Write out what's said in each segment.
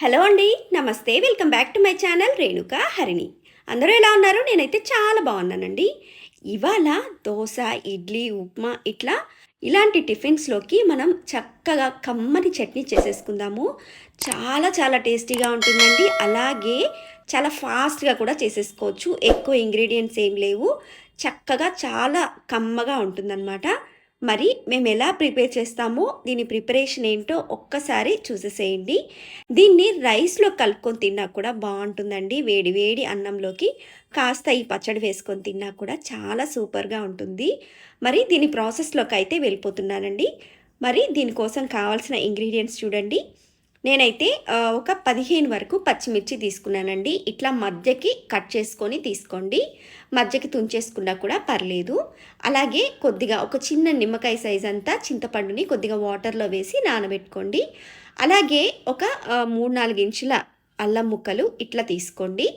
Hello అండి నమస్తే. Welcome back to my channel Renuka Harini. అందరూ ఎలా ఉన్నారు? నేనైతే చాలా బాగున్నానండి. ఇవాళ దోశ ఇడ్లీ ఉప్మా ఇట్లా ఇలాంటి టిఫిన్స్లోకి మనం చక్కగా కమ్మని చట్నీ చేసేసుకుందాము. చాలా చాలా టేస్టీగా ఉంటుందండి. అలాగే చాలా ఫాస్ట్గా కూడా చేసేసుకోవచ్చు. ఎక్కువ ఇంగ్రీడియంట్స్ ఏం లేవు. చక్కగా చాలా కమ్మగా ఉంటుందన్నమాట. మరి మేము ఎలా ప్రిపేర్ చేస్తామో దీని ప్రిపరేషన్ ఏంటో ఒక్కసారి చూసేసేయండి. దీన్ని రైస్లో కలుపుకొని తిన్నా కూడా బాగుంటుందండి. వేడి వేడి అన్నంలోకి కాస్త ఈ పచ్చడి వేసుకొని తిన్నా కూడా చాలా సూపర్గా ఉంటుంది. మరి దీని ప్రాసెస్లోకి అయితే వెళ్ళిపోతున్నానండి. మరి దీనికోసం కావాల్సిన ఇంగ్రీడియంట్స్ చూడండి. నేనైతే ఒక పదిహేను వరకు పచ్చిమిర్చి తీసుకున్నానండి. ఇట్లా మధ్యకి కట్ చేసుకొని తీసుకోండి. మధ్యకి తుంచేసుకున్నా కూడా పర్లేదు. అలాగే కొద్దిగా ఒక చిన్న నిమ్మకాయ సైజ్ అంతా చింతపండుని కొద్దిగా వాటర్లో వేసి నానబెట్టుకోండి. అలాగే ఒక మూడు నాలుగు ఇంచుల అల్లం ముక్కలు ఇట్లా తీసుకోండి.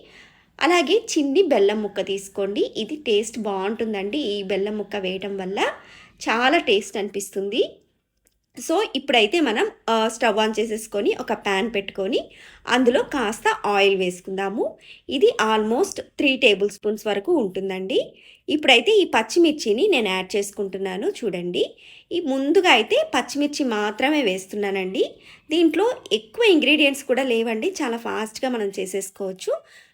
అలాగే చిన్ని బెల్లం ముక్క తీసుకోండి. ఇది టేస్ట్ బాగుంటుందండి ఈ బెల్లం ముక్క వేయటం వల్ల. చాలా టేస్ట్ అనిపిస్తుంది. సో ఇప్పుడైతే మనం స్టవ్ ఆన్ చేసేసుకొని ఒక ప్యాన్ పెట్టుకొని అందులో కాస్త ఆయిల్ వేసుకుందాము. ఇది ఆల్మోస్ట్ త్రీ టేబుల్ స్పూన్స్ వరకు ఉంటుందండి. ఇప్పుడైతే ఈ పచ్చిమిర్చిని నేను యాడ్ చేసుకుంటున్నాను చూడండి. ఈ ముందుగా అయితే పచ్చిమిర్చి మాత్రమే వేస్తున్నానండి. దీంట్లో ఎక్కువ ఇంగ్రీడియంట్స్ కూడా లేవండి. చాలా ఫాస్ట్గా మనం చేసేసుకోవచ్చు.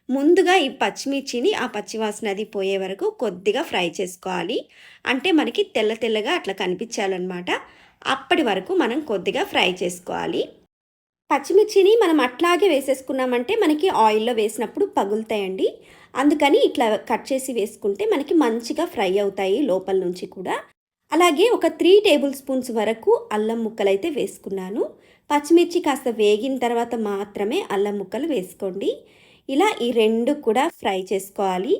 ముందుగా ఈ పచ్చిమిర్చిని ఆ పచ్చివాసన అది పోయే వరకు కొద్దిగా ఫ్రై చేసుకోవాలి. అంటే మనకి తెల్ల తెల్లగా అట్లా కనిపించాలన్నమాట. అప్పటి వరకు మనం కొద్దిగా ఫ్రై చేసుకోవాలి. పచ్చిమిర్చిని మనం అట్లాగే వేసేసుకున్నామంటే మనకి ఆయిల్లో వేసినప్పుడు పగులుతాయండి. అందుకని ఇట్లా కట్ చేసి వేసుకుంటే మనకి మంచిగా ఫ్రై అవుతాయి లోపల నుంచి కూడా. అలాగే ఒక త్రీ టేబుల్ స్పూన్స్ వరకు అల్లం ముక్కలు అయితే వేసుకున్నాను. పచ్చిమిర్చి కాస్త వేగిన తర్వాత మాత్రమే అల్లం ముక్కలు వేసుకోండి. ఇలా ఈ రెండు కూడా ఫ్రై చేసుకోవాలి.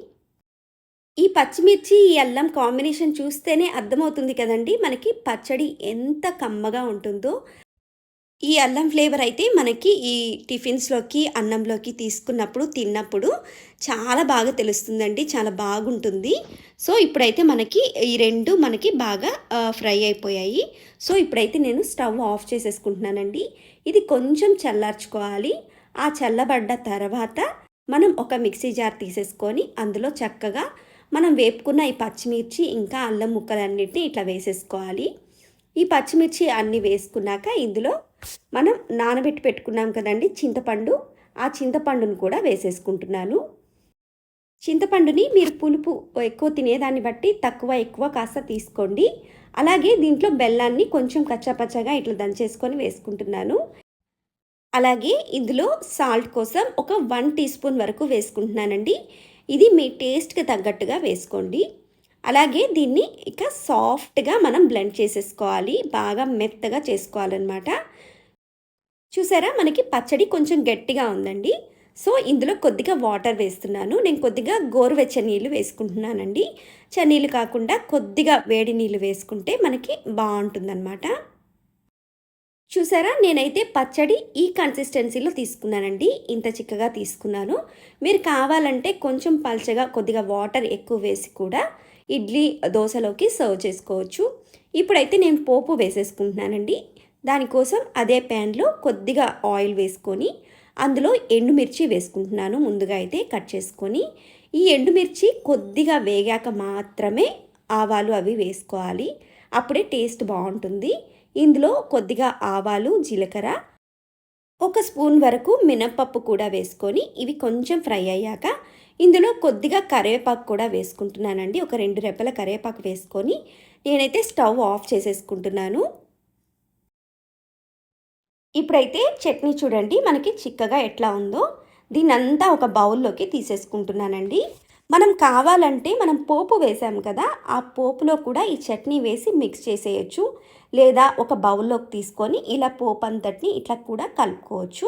ఈ పచ్చిమిర్చి ఈ అల్లం కాంబినేషన్ చూస్తేనే అర్థమవుతుంది కదండి. మనకి పచ్చడి ఎంత కమ్మగా ఉంటుందో. ఈ అల్లం ఫ్లేవర్ అయితే మనకి ఈ టిఫిన్స్లోకి అన్నంలోకి తీసుకున్నప్పుడు తిన్నప్పుడు చాలా బాగా తెలుస్తుందండి. చాలా బాగుంటుంది. సో ఇప్పుడైతే మనకి ఈ రెండు మనకి బాగా ఫ్రై అయిపోయాయి. సో ఇప్పుడైతే నేను స్టవ్ ఆఫ్ చేసేసుకుంటున్నానండి. ఇది కొంచెం చల్లార్చుకోవాలి. ఆ చల్లబడ్డ తర్వాత మనం ఒక మిక్సీ జార్ తీసేసుకొని అందులో చక్కగా మనం వేపుకున్న ఈ పచ్చిమిర్చి ఇంకా అల్లం ముక్కలన్నిటిని ఇట్లా వేసేసుకోవాలి. ఈ పచ్చిమిర్చి అన్నీ వేసుకున్నాక ఇందులో మనం నానబెట్టి పెట్టుకున్నాం కదండి చింతపండు. ఆ చింతపండును కూడా వేసేసుకుంటున్నాను. చింతపండుని మీరు పులుపు ఎక్కువ తినేదాన్ని బట్టి తక్కువ ఎక్కువ కాస్త తీసుకోండి. అలాగే దీంట్లో బెల్లాన్ని కొంచెం కచ్చాపచ్చగా ఇట్లా దంచేసుకొని వేసుకుంటున్నాను. అలాగే ఇందులో సాల్ట్ కోసం ఒక వన్ టీ స్పూన్ వరకు వేసుకుంటున్నానండి. ఇది మీ టేస్ట్కి తగ్గట్టుగా వేసుకోండి. అలాగే దీన్ని ఇక సాఫ్ట్గా మనం బ్లెండ్ చేసేసుకోవాలి. బాగా మెత్తగా చేసుకోవాలన్నమాట. చూసారా? మనకి పచ్చడి కొంచెం గట్టిగా ఉందండి. సో ఇందులో కొద్దిగా వాటర్ వేస్తున్నాను. నేను కొద్దిగా గోరువెచ్చ నీళ్ళు వేసుకుంటున్నానండి. చన్నీళ్ళు కాకుండా కొద్దిగా వేడి నీళ్ళు వేసుకుంటే మనకి బాగుంటుందన్నమాట. చూసారా? నేనైతే పచ్చడి ఈ కన్సిస్టెన్సీలో తీసుకున్నానండి. ఇంత చిక్కగా తీసుకున్నాను. మీరు కావాలంటే కొంచెం పల్చగా కొద్దిగా వాటర్ ఎక్కువ వేసి కూడా ఇడ్లీ దోశలోకి సర్వ్ చేసుకోవచ్చు. ఇప్పుడైతే నేను పోపు వేసేసుకుంటున్నానండి. దానికోసం అదే ప్యాన్లో కొద్దిగా ఆయిల్ వేసుకొని అందులో ఎండుమిర్చి వేసుకుంటున్నాను ముందుగా అయితే కట్ చేసుకొని. ఈ ఎండుమిర్చి కొద్దిగా వేగాక మాత్రమే ఆవాలు అవి వేసుకోవాలి. అప్పుడే టేస్ట్ బాగుంటుంది. ఇందులో కొద్దిగా ఆవాలు జీలకర్ర ఒక స్పూన్ వరకు మినప్పప్పు కూడా వేసుకొని ఇవి కొంచెం ఫ్రై అయ్యాక ఇందులో కొద్దిగా కరివేపాకు కూడా వేసుకుంటున్నానండి. ఒక రెండు రెప్పల కరివేపాకు వేసుకొని నేనైతే స్టవ్ ఆఫ్ చేసేసుకుంటున్నాను. ఇప్పుడైతే చట్నీ చూడండి మనకి చిక్కగా ఎట్లా ఉందో. దీన్నంతా ఒక బౌల్లోకి తీసేసుకుంటున్నానండి. మనం కావాలంటే మనం పోపు వేసాం కదా ఆ పోపులో కూడా ఈ చట్నీ వేసి మిక్స్ చేసేయచ్చు. లేదా ఒక బౌల్లోకి తీసుకొని ఇలా పోపు అంతటిని ఇట్లా కూడా కలుపుకోవచ్చు.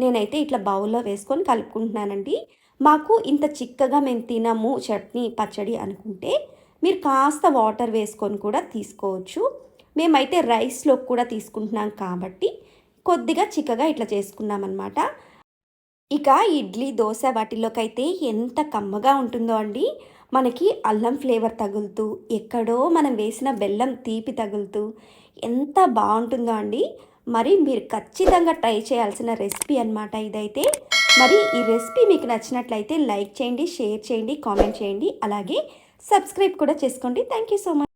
నేనైతే ఇట్లా బౌల్లో వేసుకొని కలుపుకుంటున్నానండి. మాకు ఇంత చిక్కగా మేము తినము చట్నీ పచ్చడి అనుకుంటే మీరు కాస్త వాటర్ వేసుకొని కూడా తీసుకోవచ్చు. మేమైతే రైస్లో కూడా తీసుకుంటున్నాం కాబట్టి కొద్దిగా చిక్కగా ఇట్లా చేసుకున్నామన్నమాట. ఇక ఇడ్లీ దోశ వాటిలోకైతే ఎంత కమ్మగా ఉంటుందో అండి. మనకి అల్లం ఫ్లేవర్ తగులుతూ ఎక్కడో మనం వేసిన బెల్లం తీపి తగులుతూ ఎంత బాగుంటుందో అండి. మరి మీరు ఖచ్చితంగా ట్రై చేయాల్సిన రెసిపీ అన్నమాట ఇదైతే. మరి ఈ రెసిపీ మీకు నచ్చినట్లయితే లైక్ చేయండి షేర్ చేయండి కామెంట్ చేయండి. అలాగే సబ్స్క్రైబ్ కూడా చేసుకోండి. Thank you so much.